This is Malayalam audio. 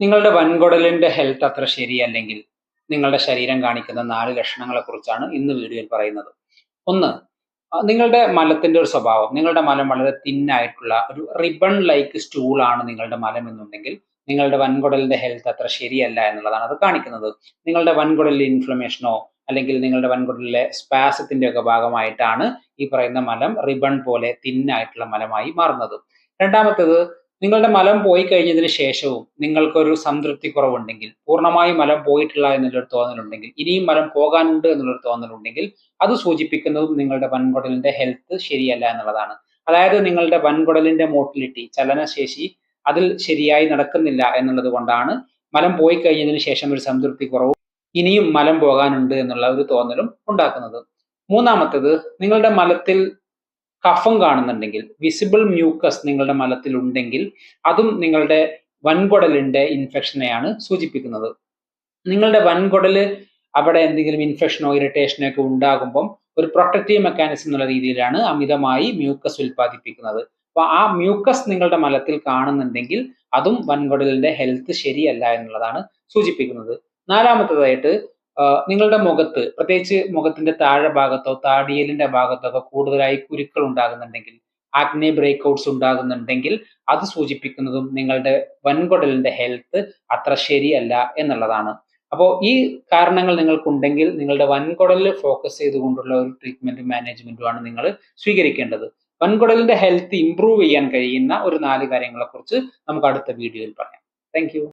നിങ്ങളുടെ വൻകുടലിന്റെ ഹെൽത്ത് അത്ര ശരിയല്ലെങ്കിൽ നിങ്ങളുടെ ശരീരം കാണിക്കുന്ന നാല് ലക്ഷണങ്ങളെ കുറിച്ചാണ് ഇന്ന് വീഡിയോയിൽ പറയുന്നത്. ഒന്ന് നിങ്ങളുടെ മലത്തിന്റെ ഒരു സ്വഭാവം. നിങ്ങളുടെ മലം വളരെ തിന്നായിട്ടുള്ള ഒരു റിബൺ ലൈക്ക് സ്റ്റൂൾ ആണ് നിങ്ങളുടെ മലം എന്നുണ്ടെങ്കിൽ നിങ്ങളുടെ വൻകുടലിന്റെ ഹെൽത്ത് അത്ര ശരിയല്ല എന്നുള്ളതാണ് അത് കാണിക്കുന്നത്. നിങ്ങളുടെ വൻകുടലിലെ ഇൻഫ്ലമേഷനോ അല്ലെങ്കിൽ നിങ്ങളുടെ വൻകുടലിലെ സ്പാസത്തിന്റെ ഒക്കെ ഭാഗമായിട്ടാണ് ഈ പറയുന്ന മലം റിബൺ പോലെ തിന്നായിട്ടുള്ള മലമായി മാറുന്നത്. രണ്ടാമത്തേത് നിങ്ങളുടെ മലം പോയി കഴിഞ്ഞതിന് ശേഷവും നിങ്ങൾക്കൊരു സംതൃപ്തി കുറവുണ്ടെങ്കിൽ പൂർണമായും മലം പോയിട്ടില്ല എന്നുള്ളൊരു തോന്നലുണ്ടെങ്കിൽ ഇനിയും മലം പോകാനുണ്ട് എന്നുള്ളൊരു തോന്നലുണ്ടെങ്കിൽ അത് സൂചിപ്പിക്കുന്നതും നിങ്ങളുടെ വൻകുടലിന്റെ ഹെൽത്ത് ശരിയല്ല എന്നുള്ളതാണ്. അതായത് നിങ്ങളുടെ വൻകുടലിന്റെ മോട്ടിലിറ്റി ചലനശേഷി അതിൽ ശരിയായി നടക്കുന്നില്ല എന്നുള്ളത് കൊണ്ടാണ് മലം പോയി കഴിഞ്ഞതിന് ശേഷം ഒരു സംതൃപ്തി കുറവും ഇനിയും മലം പോകാനുണ്ട് എന്നുള്ള ഒരു തോന്നലും ഉണ്ടാക്കുന്നത്. മൂന്നാമത്തത് നിങ്ങളുടെ മലത്തിൽ കഫം കാണുന്നുണ്ടെങ്കിൽ വിസിബിൾ മ്യൂക്കസ് നിങ്ങളുടെ മലത്തിൽ ഉണ്ടെങ്കിൽ അതും നിങ്ങളുടെ വൻകുടലിന്റെ ഇൻഫെക്ഷനെയാണ് സൂചിപ്പിക്കുന്നത്. നിങ്ങളുടെ വൻകുടൽ അവിടെ എന്തെങ്കിലും ഇൻഫെക്ഷനോ ഇറിറ്റേഷനോ ഒക്കെ ഉണ്ടാകുമ്പം ഒരു പ്രൊട്ടക്റ്റീവ് മെക്കാനിസം എന്നുള്ള രീതിയിലാണ് അമിതമായി മ്യൂക്കസ് ഉൽപ്പാദിപ്പിക്കുന്നത്. അപ്പൊ ആ മ്യൂക്കസ് നിങ്ങളുടെ മലത്തിൽ കാണുന്നുണ്ടെങ്കിൽ അതും വൻകുടലിന്റെ ഹെൽത്ത് ശരിയല്ല എന്നുള്ളതാണ് സൂചിപ്പിക്കുന്നത്. നാലാമത്തേതായിട്ട് നിങ്ങളുടെ മുഖത്ത് പ്രത്യേകിച്ച് മുഖത്തിന്റെ താഴെ ഭാഗത്തോ താടിയലിന്റെ ഭാഗത്തോ ഒക്കെ കൂടുതലായി കുരുക്കൾ ഉണ്ടാകുന്നുണ്ടെങ്കിൽ ആഗ്നെ ബ്രേക്ക്ഔട്ട്സ് ഉണ്ടാകുന്നുണ്ടെങ്കിൽ അത് സൂചിപ്പിക്കുന്നതും നിങ്ങളുടെ വൻകുടലിന്റെ ഹെൽത്ത് അത്ര ശരിയല്ല എന്നുള്ളതാണ്. അപ്പോൾ ഈ കാരണങ്ങൾ നിങ്ങൾക്കുണ്ടെങ്കിൽ നിങ്ങളുടെ വൻകുടലിൽ ഫോക്കസ് ചെയ്തുകൊണ്ടുള്ള ഒരു ട്രീറ്റ്മെന്റ് മാനേജ്മെന്റുമാണ് നിങ്ങൾ സ്വീകരിക്കേണ്ടത്. വൻകുടലിന്റെ ഹെൽത്ത് ഇംപ്രൂവ് ചെയ്യാൻ കഴിയുന്ന ഒരു നാല് കാര്യങ്ങളെക്കുറിച്ച് നമുക്ക് അടുത്ത വീഡിയോയിൽ പറയാം. താങ്ക്